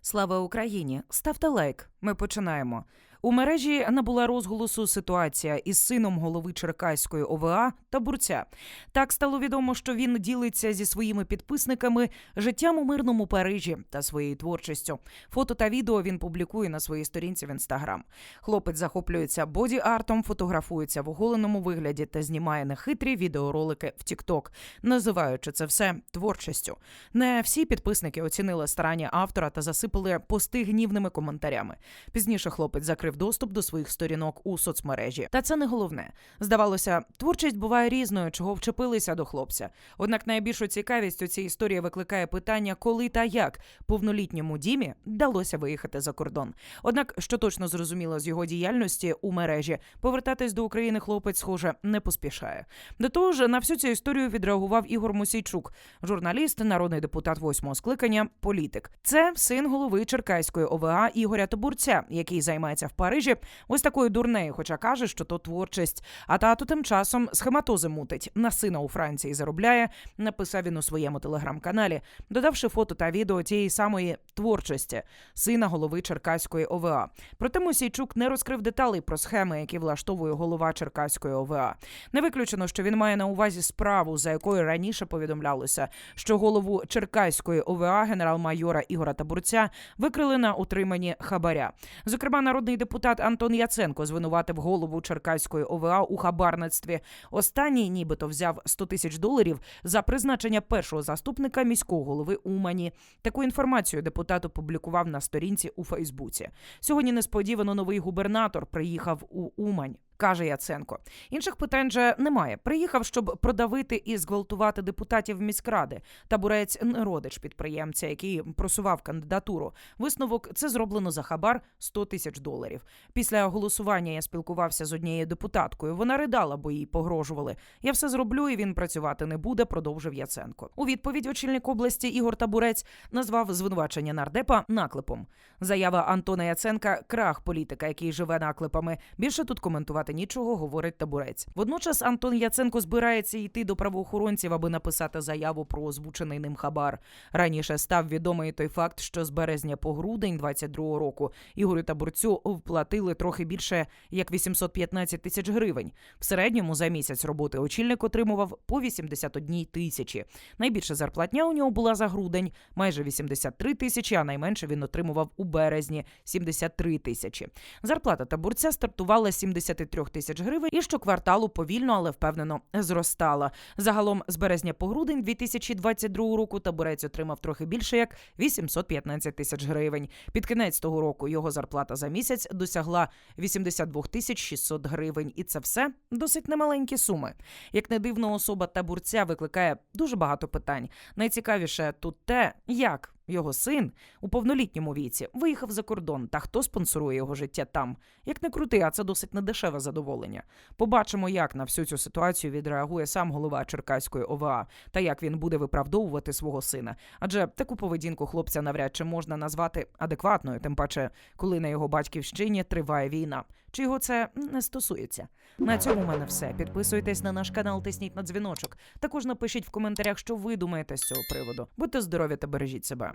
Слава Україні! Ставте лайк. Ми починаємо. У мережі набула розголосу ситуація із сином голови Черкаської ОВА та бурця. Так стало відомо, що він ділиться зі своїми підписниками життям у мирному Парижі та своєю творчістю. Фото та відео він публікує на своїй сторінці в інстаграм. Хлопець захоплюється боді-артом, фотографується в оголеному вигляді та знімає нехитрі відеоролики в TikTok, називаючи це все творчістю. Не всі підписники оцінили старання автора та засипали пости гнівними коментарями. Пізніше хлопець закрив доступ до своїх сторінок у соцмережі. Та це не головне. Здавалося, творчість буває різною, чого вчепилися до хлопця. Однак найбільшу цікавість у цій історії викликає питання, коли та як повнолітньому Дімі вдалося виїхати за кордон. Однак, що точно зрозуміло з його діяльності у мережі, повертатись до України хлопець, схоже, не поспішає. До того ж, на всю цю історію відреагував Ігор Мосійчук, журналіст, народний депутат восьмого скликання, політик. Це син голови Черкаської ОВА Ігоря Тобурця, який займається в Парижі ось такою дурнею, хоча каже, що то творчість. А тато тим часом схематози мутить на сина у Франції заробляє. Написав він у своєму телеграм-каналі, додавши фото та відео тієї самої творчості сина голови Черкаської ОВА. Проте Мосійчук не розкрив деталей про схеми, які влаштовує голова Черкаської ОВА. Не виключено, що він має на увазі справу, за якою раніше повідомлялося, що голову Черкаської ОВА генерал-майора Ігора Табурця викрили на утриманні хабаря. Зокрема, народний депутат Антон Яценко звинуватив голову Черкаської ОВА у хабарництві. Останній нібито взяв 100 тисяч доларів за призначення першого заступника міського голови Умані. Таку інформацію депутат опублікував на сторінці у Фейсбуці. Сьогодні несподівано новий губернатор приїхав у Умань. Каже Яценко. Інших питань же немає. Приїхав, щоб продавити і зґвалтувати депутатів міськради. Табурець не родич підприємця, який просував кандидатуру. Висновок це зроблено за хабар 100 тисяч доларів. Після голосування я спілкувався з однією депутаткою. Вона ридала, бо їй погрожували. Я все зроблю, і він працювати не буде. Продовжив Яценко. У відповідь очільник області Ігор Табурець назвав звинувачення нардепа наклепом. Заява Антона Яценка крах політика, який живе наклепами. Більше тут коментувати нічого, говорить табурець. Водночас Антон Яценко збирається йти до правоохоронців, аби написати заяву про озвучений ним хабар. Раніше став відомий той факт, що з березня по грудень 22-го року Ігорю Табурцю вплатили трохи більше як 815 тисяч гривень. В середньому за місяць роботи очільник отримував по 81 тисячі. Найбільша зарплатня у нього була за грудень майже 83 тисячі, а найменше він отримував у березні 73 тисячі. Зарплата табурця стартувала з 73 тисяч гривень і щокварталу повільно, але впевнено зростала. Загалом з березня по грудень 2022 року табурець отримав трохи більше як 815 тисяч гривень. Під кінець того року його зарплата за місяць досягла 82 тисяч 600 гривень, і це все досить немаленькі суми. Як не дивно, особа табурця викликає дуже багато питань. Найцікавіше тут те, як його син у повнолітньому віці виїхав за кордон, та хто спонсорує його життя там. Як не крути, а це досить недешеве задоволення. Побачимо, як на всю цю ситуацію відреагує сам голова Черкаської ОВА та як він буде виправдовувати свого сина. Адже таку поведінку хлопця навряд чи можна назвати адекватною, тим паче, коли на його батьківщині триває війна. Чи його це не стосується? На цьому в мене все. Підписуйтесь на наш канал, тисніть на дзвіночок. Також напишіть в коментарях, що ви думаєте з цього приводу. Будьте здорові та бережіть себе.